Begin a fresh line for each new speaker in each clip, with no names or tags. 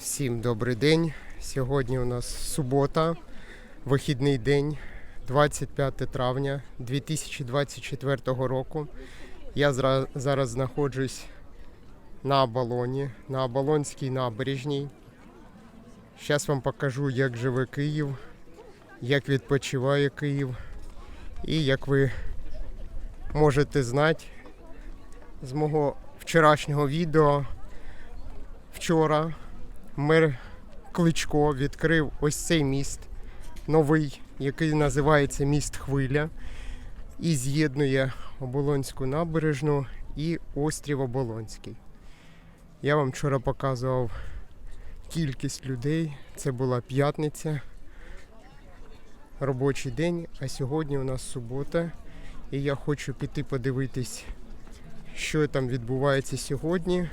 Всім добрий день. Сьогодні у нас субота, вихідний день, 25 травня 2024 року. Я зараз знаходжусь на Оболоні, на Оболонській набережній. Зараз вам покажу, як живе Київ, як відпочиває Київ. І як ви можете знати з мого вчорашнього відео, вчора мер Кличко відкрив ось цей міст новий, який називається міст Хвиля, і з'єднує Оболонську набережну і острів Оболонський. Я вам вчора показував кількість людей. Це була п'ятниця, робочий день, а сьогодні у нас субота. І я хочу піти подивитись, що там відбувається сьогодні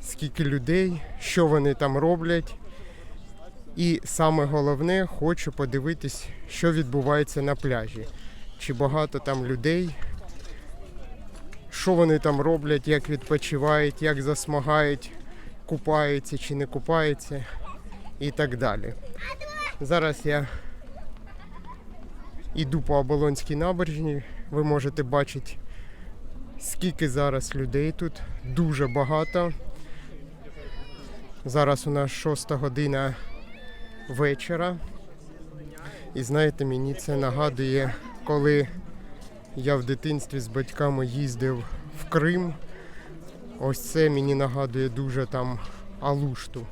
скільки людей, що вони там роблять. І саме головне, хочу подивитись, що відбувається на пляжі. Чи багато там людей, що вони там роблять, як відпочивають, як засмагають, купаються чи не купаються і так далі. Зараз я йду по Оболонській набережні. Ви можете бачити, скільки зараз людей тут. Дуже багато. Зараз у нас 6 година вечора. І знаєте, мені це нагадує, коли я в дитинстві з батьками їздив в Крим. Ось це мені нагадує дуже там Алушту.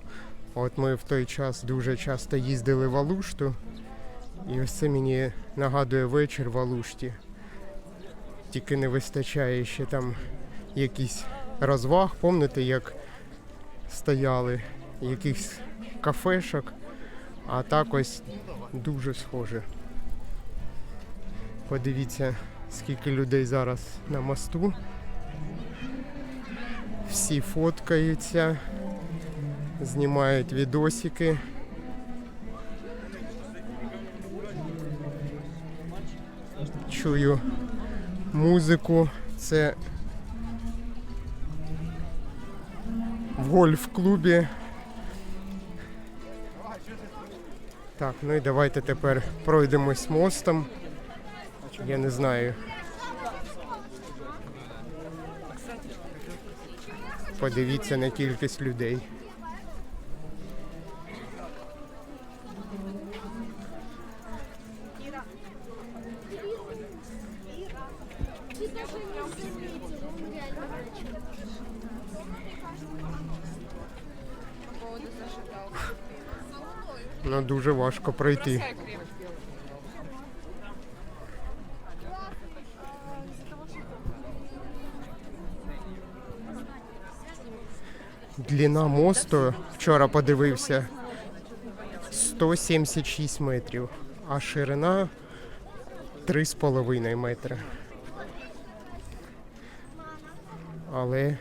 От ми в той час дуже часто їздили в Алушту. І ось це мені нагадує вечір в Алушті. Тільки не вистачає ще там якісь розваг. Пам'ятаєте, як стояли якихось кафешок, а так ось дуже схоже. Подивіться, скільки людей зараз на мосту. Всі фоткаються, знімають відосики. Чую музику. Це гольф-клубі. Так, ну і давайте тепер пройдемось мостом. Я не знаю. Подивіться на кількість людей. Ну дуже важко пройти. Длина мосту вчора подивився 176 метрів, а ширина 3,5 метри. Але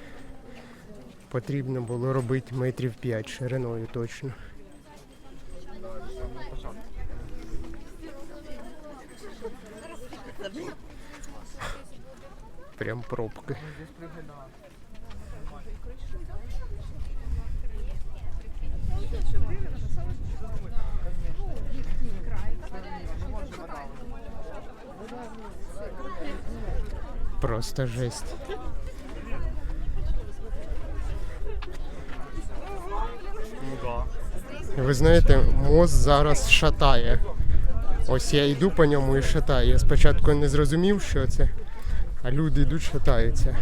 потрібно було робити метрів 5 шириною точно. Прям пробки. Просто жесть. Ви знаєте, мост зараз шатає. Ось я йду по ньому і шатаю. Я спочатку не зрозумів, що це, а люди йдуть, шатаються.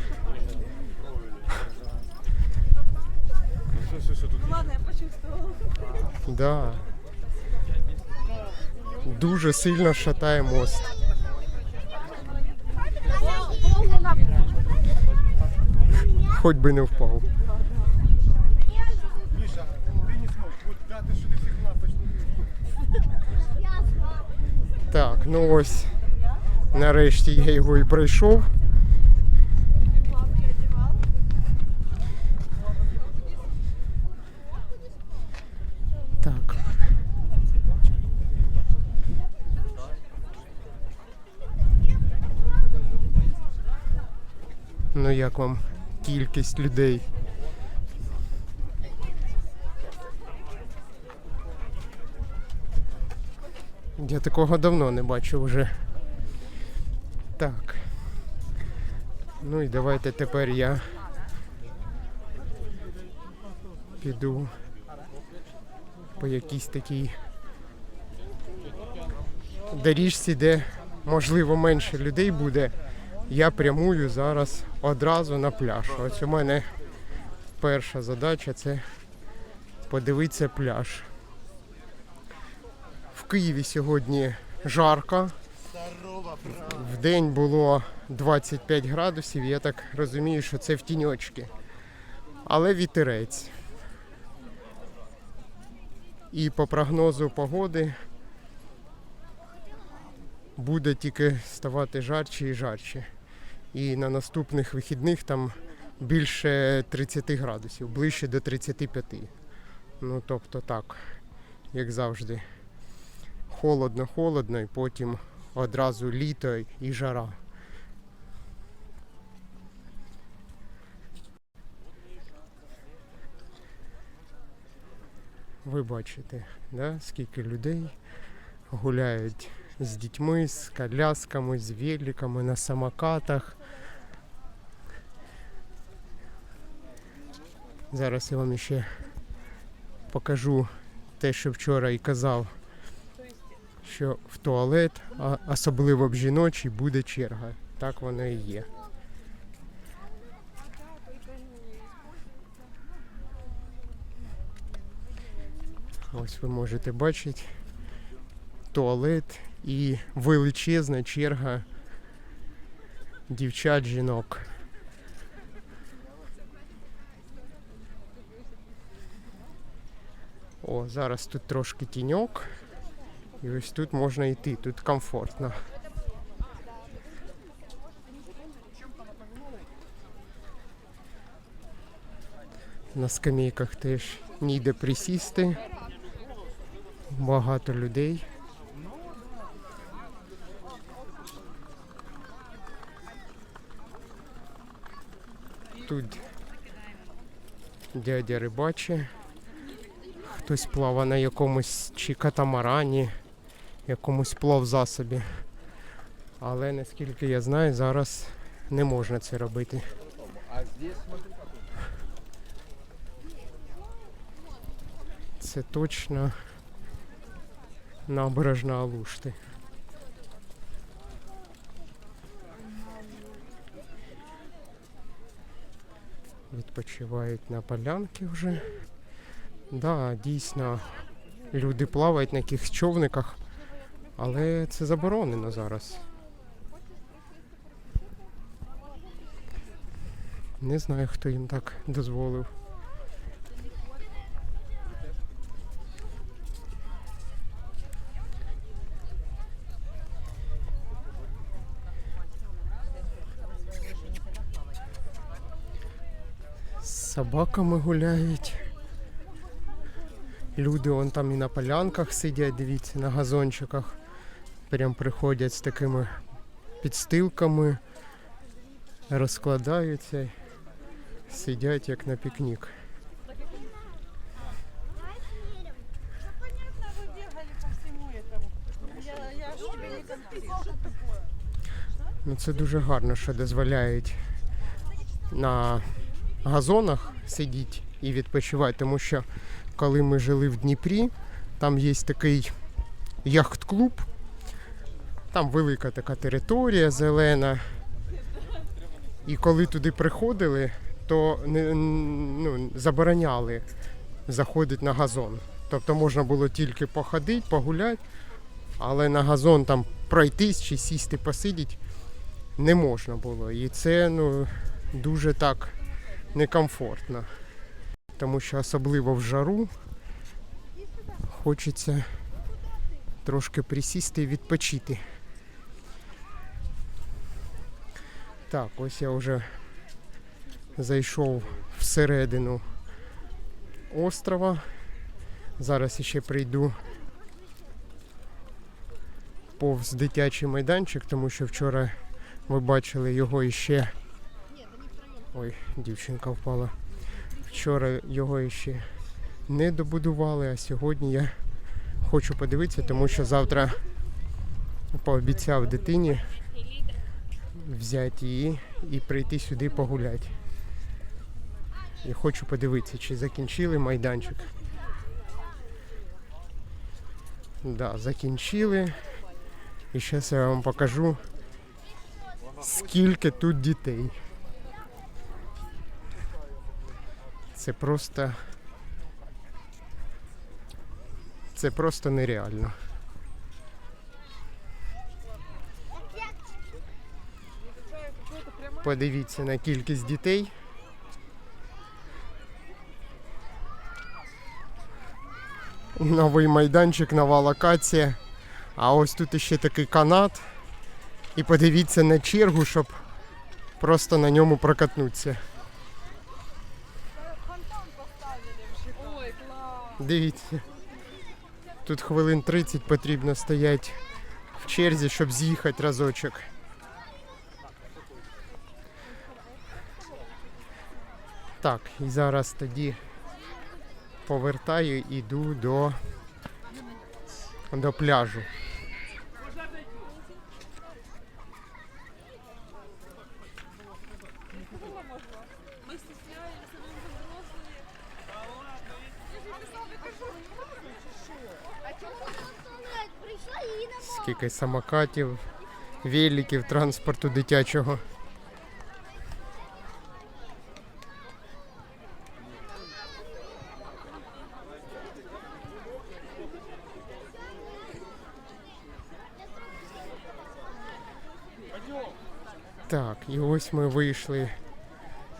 Ладно, я почувствовала.
Да. Дуже сильно шатає мост. Хоч би не впав. Так, ну ось. Нарешті я його і пройшов. ну як вам кількість людей. Я такого давно не бачу вже. Так. Ну і давайте тепер я піду по якійсь такій доріжці, де можливо менше людей буде. Я прямую зараз одразу на пляж. Ось у мене перша задача це подивитися пляж. В Києві сьогодні жарко. В день було 25 градусів, я так розумію, що це в тіньочки. Але вітерець. І по прогнозу погоди буде тільки ставати жарче і жарче. І на наступних вихідних там більше 30 градусів, ближче до 35. Ну тобто так, як завжди. Холодно, холодно, і потім одразу літо і жара. Ви бачите, да, скільки людей гуляють з дітьми, з колясками, з великами, на самокатах. Зараз я вам ще покажу те, що вчора і казав, що в туалет, а особливо в жіночий, буде черга. Так воно і є. Ось ви можете бачити туалет і величезна черга дівчат, О, зараз тут трошки тіньок. І ось тут можна йти, тут комфортно. На скамейках теж ніде присісти. Багато людей. Тут дядя рибаче. Хтось плаває на якомусь чи катамарані, якомусь плавзасобі. Але наскільки я знаю, зараз не можна це робити. Це точно набережна Алушти. Відпочивають на полянки вже. Да, дійсно, люди плавають на якихось човниках, але це заборонено зараз. Не знаю, хто їм так дозволив. Собаками гуляють. Люди вон там і на полянках сидять, дивіться, на газончиках. Прям приходять з такими підстилками, розкладаються, сидять як на пікнік. Ну це дуже гарно, що дозволяють на газонах сидіти і відпочивати, тому що коли ми жили в Дніпрі, там є такий яхт-клуб, там велика така територія зелена. І коли туди приходили, то ну, забороняли заходити на газон. Тобто можна було тільки походити, погуляти, але на газон там пройтись чи сісти, посидіти не можна було. І це ну, дуже так некомфортно. Тому що особливо в жару хочеться трошки присісти і відпочити. Так, ось я вже зайшов всередину острова. Зараз ще прийду повз дитячий майданчик, тому що вчора ви бачили його іще. Ой, дівчинка впала. Вчора його іще не добудували, а сьогодні я Хочу подивитися, тому що завтра пообіцяв дитині взяти її і прийти сюди погуляти. І хочу подивитися, чи закінчили майданчик. Да, закінчили. І зараз я вам покажу, скільки тут дітей. Це просто. Це просто нереально. Подивіться на кількість дітей. Новий майданчик, нова локація. А ось тут ще такий канат. І подивіться на чергу, щоб просто на ньому прокатнутися.
Ой, клас.
Дивіться. Тут хвилин 30 потрібно стояти в черзі, щоб з'їхати разочок. Так, і зараз тоді повертаю і йду до, до пляжу.
Ми стісняємося, ми вже взрослі.
А чому вона туалет прийшла і її
самокатів, великів, транспорту дитячого. Так, і ось ми вийшли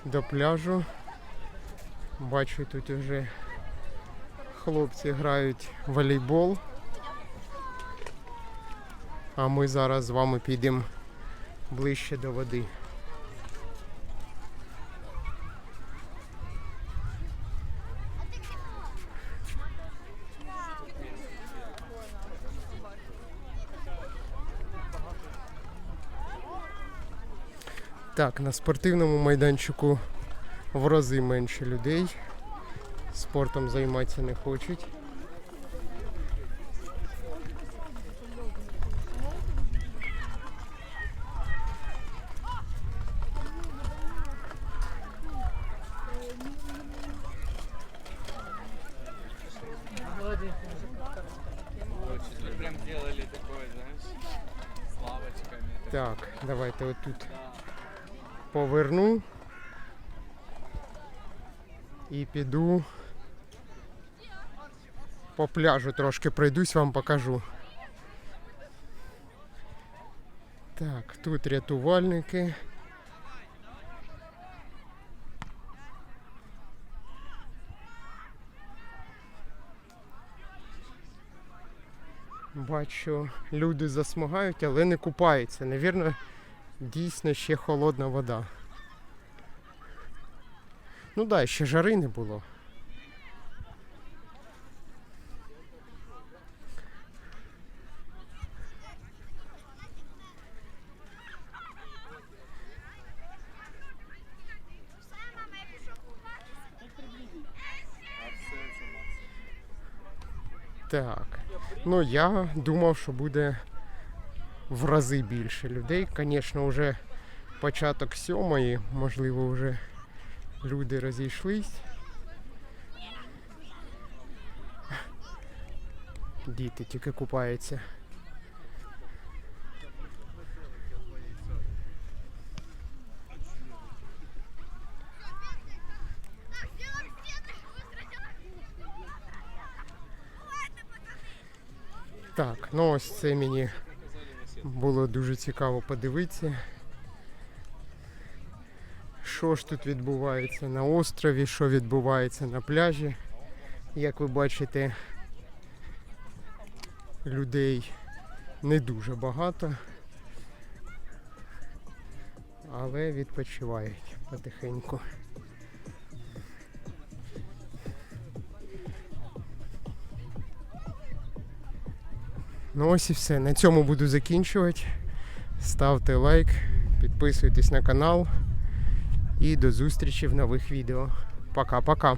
до пляжу. Бачу, тут вже хлопці грають в волейбол. А ми зараз з вами підемо ближче до води. Так, на спортивному майданчику в рази менше людей. Спортом займатися не хочуть. Так, давайте отут поверну і піду по пляжу трошки пройдусь, вам покажу. Так, тут рятувальники. Бачу, люди засмагають, але не купаються. Навірно, дійсно ще холодна вода. Ну так, да, ще жари не було. Так. Ну я думав, що буде в рази більше людей. Звісно, вже початок сьомої, можливо, вже люди розійшлись. Діти тільки купаються. Так, ну ось це мені було дуже цікаво подивитися. Що ж тут відбувається на острові, що відбувається на пляжі. Як ви бачите, людей не дуже багато, але відпочивають потихеньку. Ну ось і все. На цьому буду закінчувати. Ставте лайк, підписуйтесь на канал і до зустрічі в нових відео. Пока-пока.